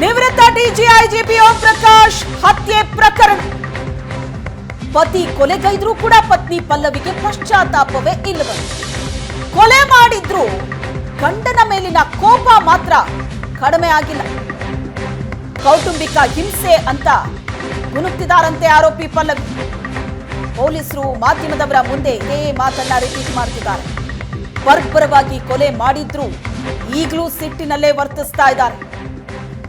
ನಿವೃತ್ತ ಡಿಜಿಐಜಿಪಿ ಓಂ ಪ್ರಕಾಶ್ ಹತ್ಯೆ ಪ್ರಕರಣ. ಪತಿ ಕೊಲೆಗೈದ್ರೂ ಕೂಡ ಪತ್ನಿ ಪಲ್ಲವಿಗೆ ಪಶ್ಚಾತ್ತಾಪವೇ ಇಲ್ಲವ? ಕೊಲೆ ಮಾಡಿದ್ರು ಗಂಡನ ಮೇಲಿನ ಕೋಪ ಮಾತ್ರ ಕಡಿಮೆ ಆಗಿಲ್ಲ. ಕೌಟುಂಬಿಕ ಹಿಂಸೆ ಅಂತ ಗುನುಕ್ತಿದಾರಂತೆ ಆರೋಪಿ ಪಲ್ಲವಿ. ಪೊಲೀಸರು ಮಾಧ್ಯಮದವರ ಮುಂದೆ ಇದೇ ಮಾತನ್ನ ರಿಪೀಟ್ ಮಾಡ್ತಿದ್ದಾರೆ. ಬರ್ಬರವಾಗಿ ಕೊಲೆ ಮಾಡಿದ್ರು ಈಗಲೂ ಸಿಟ್ಟಿನಲ್ಲೇ ವರ್ತಿಸ್ತಾ ಇದ್ದಾರೆ.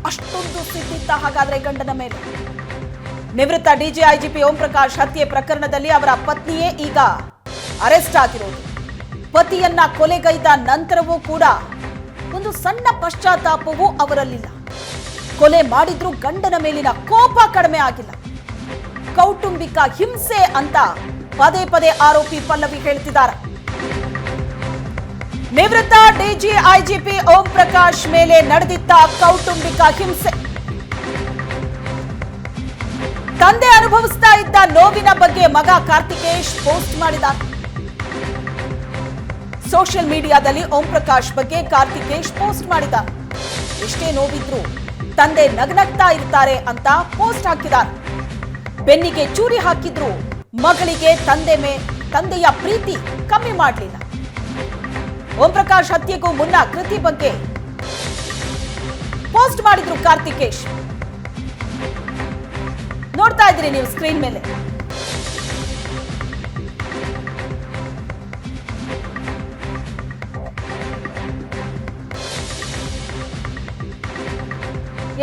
ಅಷ್ಟೊಂದು ಸಿಟ್ಟಿತ್ತ ಹಾಗಾದ್ರೆ ಗಂಡನ ಮೇಲೆ. ನಿವೃತ್ತ ಡಿಜಿಐಜಿಪಿ ಓಂ ಪ್ರಕಾಶ್ ಹತ್ಯೆ ಪ್ರಕರಣದಲ್ಲಿ ಅವರ ಪತ್ನಿಯೇ ಈಗ ಅರೆಸ್ಟ್ ಆಗಿರೋದು. ಪತಿಯನ್ನ ಕೊಲೆಗೈದ ನಂತರವೂ ಕೂಡ ಒಂದು ಸಣ್ಣ ಪಶ್ಚಾತ್ತಾಪವೂ ಅವರಲ್ಲಿಲ್ಲ. ಕೊಲೆ ಮಾಡಿದ್ರೂ ಗಂಡನ ಮೇಲಿನ ಕೋಪ ಕಡಿಮೆ ಆಗಿಲ್ಲ. ಕೌಟುಂಬಿಕ ಹಿಂಸೆ ಅಂತ ಪದೇ ಪದೇ ಆರೋಪಿ ಪಲ್ಲವಿ ಹೇಳ್ತಿದ್ದಾರೆ. ನಿವೃತ್ತ ಡಿಜಿಐಜಿಪಿ ಓಂ ಪ್ರಕಾಶ್ ಮೇಲೆ ನಡೆದಿದ್ದ ಕೌಟುಂಬಿಕ ಹಿಂಸೆ. ತಂದೆ ಅನುಭವಿಸ್ತಾ ಇದ್ದ ನೋವಿನ ಬಗ್ಗೆ ಮಗ ಕಾರ್ತಿಕೇಶ್ ಪೋಸ್ಟ್ ಮಾಡಿದ ಸೋಷಿಯಲ್ ಮೀಡಿಯಾದಲ್ಲಿ ಓಂ ಪ್ರಕಾಶ್ ಬಗ್ಗೆ ಕಾರ್ತಿಕೇಶ್ ಪೋಸ್ಟ್ ಮಾಡಿದ ಎಷ್ಟೇ ನೋವಿದ್ರು ತಂದೆ ನಗ್ನಗ್ತಾ ಇರ್ತಾರೆ ಅಂತ ಪೋಸ್ಟ್ ಹಾಕಿದ ಬೆನ್ನಿಗೆ ಚೂರಿ ಹಾಕಿದ್ರು ಮಗಳಿಗೆ ತಂದೆ ಮೇ ತಂದೆಯ ಪ್ರೀತಿ ಕಮ್ಮಿ ಮಾಡಲಿಲ್ಲ. ಓಂ ಪ್ರಕಾಶ್ ಹತ್ಯೆಗೂ ಮುನ್ನ ಕೃತಿ ಬಗ್ಗೆ ಪೋಸ್ಟ್ ಮಾಡಿದ್ರು ಕಾರ್ತಿಕೇಶ್. ನೋಡ್ತಾ ಇದ್ದೀರಿ ನೀವು ಸ್ಕ್ರೀನ್ ಮೇಲೆ.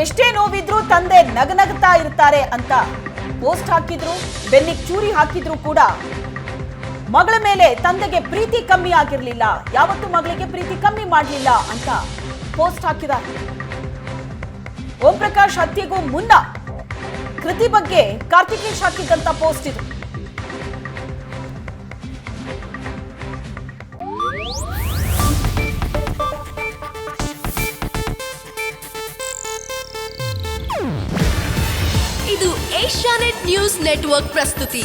ಎಷ್ಟೇ ನೋವಿದ್ರೂ ತಂದೆ ನಗನಗ್ತಾ ಇರ್ತಾರೆ ಅಂತ ಪೋಸ್ಟ್ ಹಾಕಿದ್ರು, ಬೆನ್ನಿಗೆ ಚೂರಿ ಹಾಕಿದ್ರು ಕೂಡ ಮಗಳ ಮೇಲೆ ತಂದೆಗೆ ಪ್ರೀತಿ ಕಮ್ಮಿ ಆಗಿರ್ಲಿಲ್ಲ. ಯಾವತ್ತೂ ಮಗಳಿಗೆ ಪ್ರೀತಿ ಕಮ್ಮಿ ಮಾಡಲಿಲ್ಲ ಅಂತ ಪೋಸ್ಟ್ ಹಾಕಿದ ಓಂ ಪ್ರಕಾಶ್ ಹತ್ಯೆಗೂ ಮುನ್ನ ಕೃತಿ ಬಗ್ಗೆ ಕಾರ್ತಿಕೇಶ್ ಹಾಕಿದ್ದಂತ ಪೋಸ್ಟ್ ಇದು. ಇದು ಏಷ್ಯಾನೆಟ್ ನ್ಯೂಸ್ ನೆಟ್ವರ್ಕ್ ಪ್ರಸ್ತುತಿ.